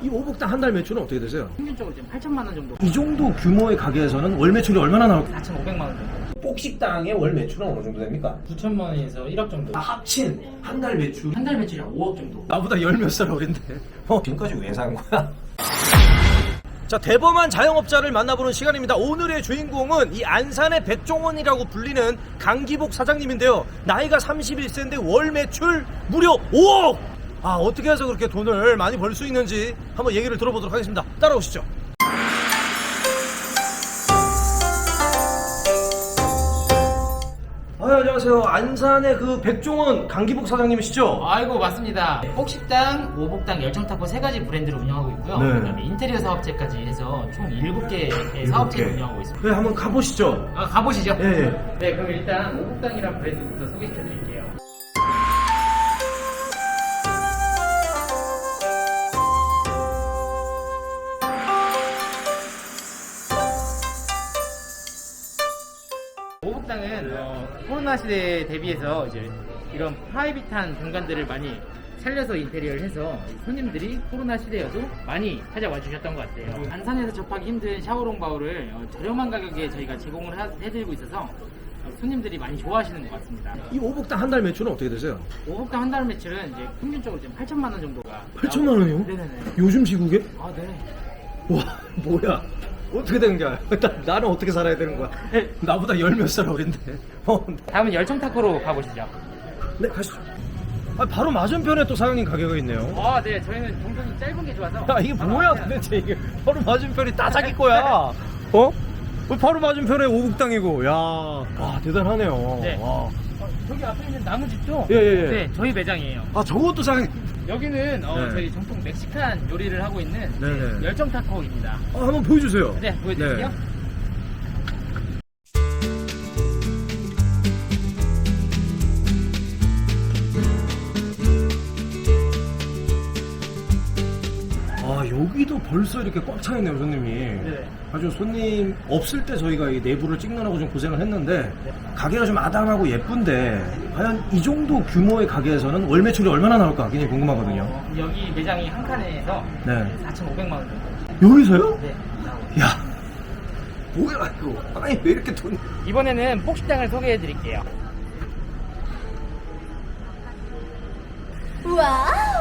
이 오복당 한 달 매출은 어떻게 되세요? 평균적으로 지금 8천만 원 정도, 이 정도 규모의 가게에서는 월 매출이 얼마나 나올까요? 4,500만 원 정도, 복식당의 월 매출은 어느 정도 됩니까? 9천만 원에서 1억 정도. 다 합친 한 달 매출 한 달 매출이 한 5억 정도. 나보다 열 몇 살 어린데 어, 지금까지 왜 산 거야? 자 대범한 자영업자를 만나보는 시간입니다 오늘의 주인공은 이 안산의 백종원이라고 불리는 강기복 사장님인데요 나이가 31세인데 월 매출 무려 5억 아 어떻게 해서 그렇게 돈을 많이 벌 수 있는지 한번 얘기를 들어보도록 하겠습니다 따라오시죠 아, 안녕하세요 안산의 그 백종원 강기복 사장님이시죠? 아이고 맞습니다. 폭식당, 오복당, 열정타코 세 가지 브랜드를 운영하고 있고요. 네. 그다음에 인테리어 사업체까지 해서 총 7개의 일곱 사업체를 개. 운영하고 있습니다. 네 한번 가보시죠 아 가보시죠. 예, 예. 네 그럼 일단 오복당이란 브랜드부터 소개시켜드릴게요. 코로나 시대에 대비해서 이제 이런 프라이빗한 공간들을 많이 살려서 인테리어를 해서 손님들이 코로나 시대여도 많이 찾아와 주셨던 것 같아요. 안산에서 접하기 힘든 샤워롱 바울을 어, 저렴한 가격에 저희가 제공을 하- 해드리고 있어서 어, 손님들이 많이 좋아하시는 것 같습니다. 이 오복당 한 달 매출은 어떻게 되세요? 오복당 한 달 매출은 이제 평균적으로 지금 8천만 원 정도가 8천만 원이요? 네네네. 요즘 시국에? 아 네. 와 뭐야 어떻게 된 거야 나, 나는 어떻게 살아야 되는 거야 나보다 열 몇 살 어린데 어, 다음은 열정 타코로 가보시죠. 네 가시죠 아, 바로 맞은편에 또 사장님 가게가 있네요 아 네. 저희는 동선이 짧은 게 좋아서. 야 이게 뭐야 도대체 이게 바로 맞은편이 다 자기 거야 어? 왜 바로 맞은편에 오복당이고 야 와 대단하네요 네. 와. 어, 저기 앞에 있는 나무집도 예, 예, 예. 네 저희 매장이에요. 아 저것도 사장님 여기는 어, 네. 저희 정통 멕시칸 요리를 하고 있는 네네. 열정 타코입니다. 아, 한번 보여주세요 네 보여드릴게요. 아 여기도 벌써 이렇게 꽉 차 있네요 손님이 네. 아주 손님 없을 때 저희가 이 내부를 찍느라고 좀 고생을 했는데 가게가 좀 아담하고 예쁜데 과연 이 정도 규모의 가게에서는 월 매출이 얼마나 나올까 굉장히 궁금하거든요 어, 여기 매장이 한 칸에서 네 4,500만 원 정도. 여기서요? 네. 야 뭐야 이거 아니 왜 이렇게 돈 이번에는 폭식당을 소개해 드릴게요. 와우!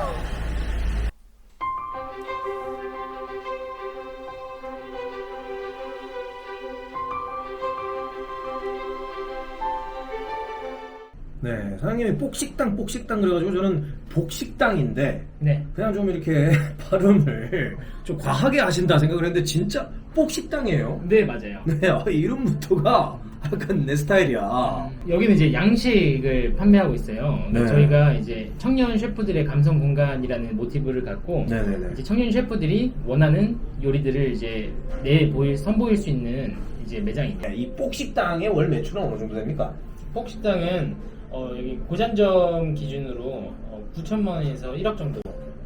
네 사장님이 복식당 복식당 그래가지고 저는 복식당인데 네. 그냥 좀 이렇게 발음을 좀 과하게 하신다 생각을 했는데 진짜 복식당이에요 네 맞아요. 네, 아, 이름부터가 약간 내 스타일이야. 여기는 이제 양식을 판매하고 있어요. 네. 저희가 이제 청년 셰프들의 감성 공간이라는 모티브를 갖고 네네네. 이제 청년 셰프들이 원하는 요리들을 이제 내 보일 선보일 수 있는 이제 매장입니다. 이 복식당의 월 매출은 어느 정도 됩니까? 폭식당은 어, 여기 고잔점 기준으로 어, 9천만 원에서 1억 정도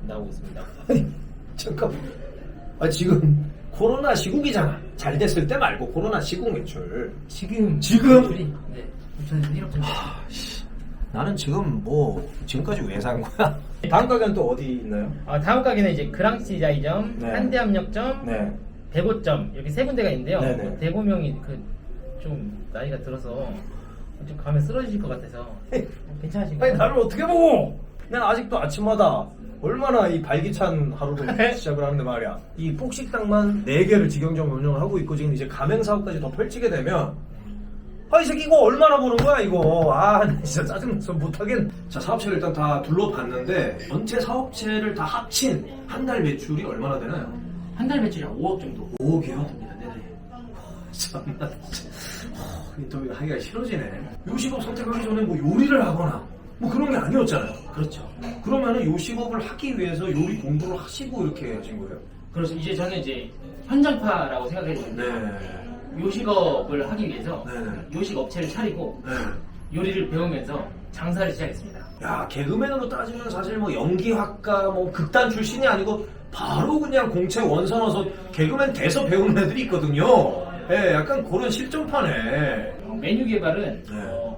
나오고 있습니다. 아니, 잠깐만. 아, 지금 코로나 시국이잖아. 잘 됐을 때 말고 코로나 시국 매출. 지금 지금? 매출이, 네 9천에서 1억 정도. 나는 지금 뭐, 지금까지 왜 산 거야? 다음 가게는 또 어디 있나요? 어, 다음 가게는 이제 그랑시 자이점, 네. 한대압력점, 네. 대고점 이렇게 세 군데가 있는데요. 네네. 어, 대고명이 그 좀 나이가 들어서 좀 가면 쓰러지실 것 같아서 괜찮으신가요? 아니, 나를 어떻게 보고! 난 아직도 아침마다 얼마나 이 발기찬 하루를 시작을 하는데 말이야. 이 폭식당만 4개를 직영점 운영을 하고 있고 지금 이제 가맹 사업까지 더 펼치게 되면 아, 이 새끼 이거 얼마나 보는 거야, 이거. 아, 나 진짜 짜증나서 못하겠네. 자, 사업체를 일단 다 둘러봤는데 전체 사업체를 다 합친 한 달 매출이 얼마나 되나요? 한 달 매출이 한 5억 정도 5억이요? 됩니다. 네네. 참나 진짜 하, 인터뷰가 하기가 싫어지네 요식업 선택하기 전에 뭐 요리를 하거나 뭐 그런 게 아니었잖아요 그렇죠. 그러면은 요식업을 하기 위해서 요리 공부를 하시고 이렇게 하신 거예요? 그래서 이제 저는 이제 현장파라고 생각해 주는데 네. 요식업을 하기 위해서 네. 요식 업체를 차리고 네. 요리를 배우면서 장사를 시작했습니다. 야 개그맨으로 따지면 사실 뭐 연기학과 뭐 극단 출신이 아니고 바로 그냥 공채 원서 넣어서 개그맨 돼서 배우는 애들이 있거든요 예, 약간 그런 실전파네 어, 메뉴 개발은 네. 어,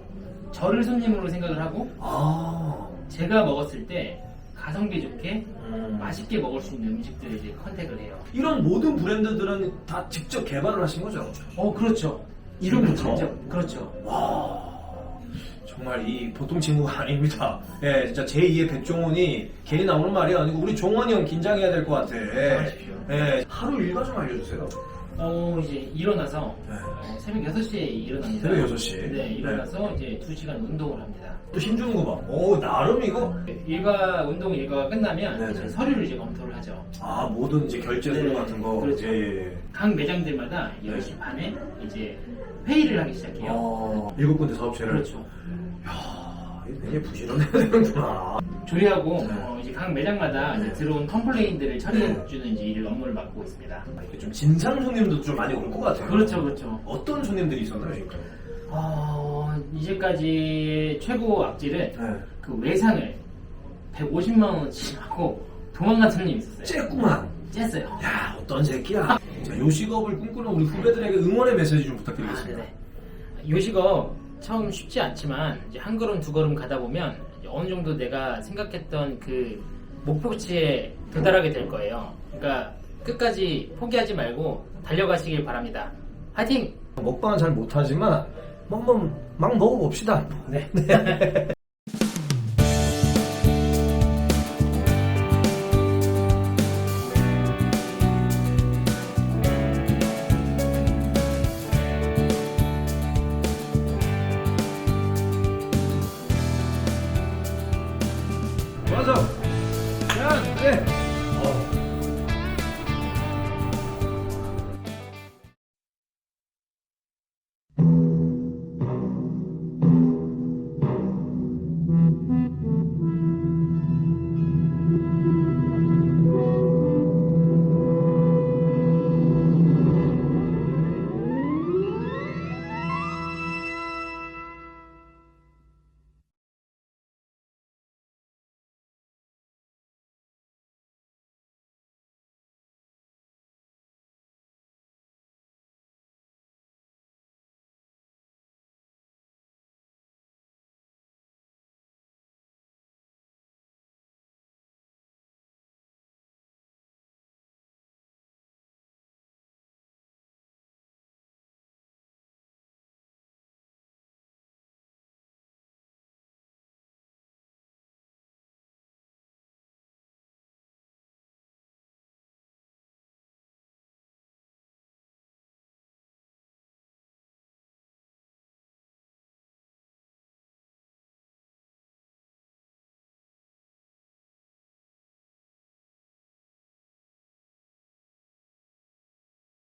저를 손님으로 생각을 하고 아 제가 먹었을 때 가성비 좋게 음. 맛있게 먹을 수 있는 음식들을 이제 컨택을 해요. 이런 모든 브랜드들은 다 직접 개발을 하신 거죠? 어 그렇죠. 이름부터? 직접 그렇죠. 와 정말 이 보통 친구가 아닙니다. 예, 진짜 제2의 백종원이 괜히 나오는 말이 아니고 우리 종원이 형 긴장해야 될 것 같아. 예, 하루 일과 좀 알려주세요. 어 이제 일어나서 네. 어, 새벽 6시에 일어납니다. 새벽 6시? 네 일어나서 이제 2시간 운동을 합니다. 또 힘주는 거 봐. 오 나름 이거 일과 운동 일과가 끝나면 네네. 이제 서류를 이제 검토를 하죠. 아 모든 이제 결제 서류 네, 같은 거. 그렇죠. 예, 예. 각 매장들마다 10시 반에 이제 회의를 하기 시작해요. 어, 일곱 군데 사업체를. 그렇죠. 야, 이거 부지런해야 되는구나. 조리하고 네. 어, 이제 각 매장마다 네. 이제 들어온 컴플레인들을 처리해주는 이제 일을 업무를 맡고 있습니다. 이게 좀 진상 손님도 좀 많이 올 것 같아요. 그렇죠, 그렇죠. 어떤 손님들이 있었나요, 지금? 어, 이제까지 최고 악질은 네. 그 외상을 150만 원어치 하고 도망간 손님이 있었어요. 쬐구만. 쬐어요. 야, 어떤 새끼야. 자, 요식업을 꿈꾸는 우리 후배들에게 응원의 메시지 좀 부탁드리겠습니다. 아, 네네. 요식업 처음 쉽지 않지만 이제 한 걸음 두 걸음 가다 보면 어느 정도 내가 생각했던 그 목표치에 도달하게 될 거예요. 그러니까 끝까지 포기하지 말고 달려가시길 바랍니다. 화이팅! 먹방은 잘 못하지만 뭐 한번 막 먹어봅시다. 네. you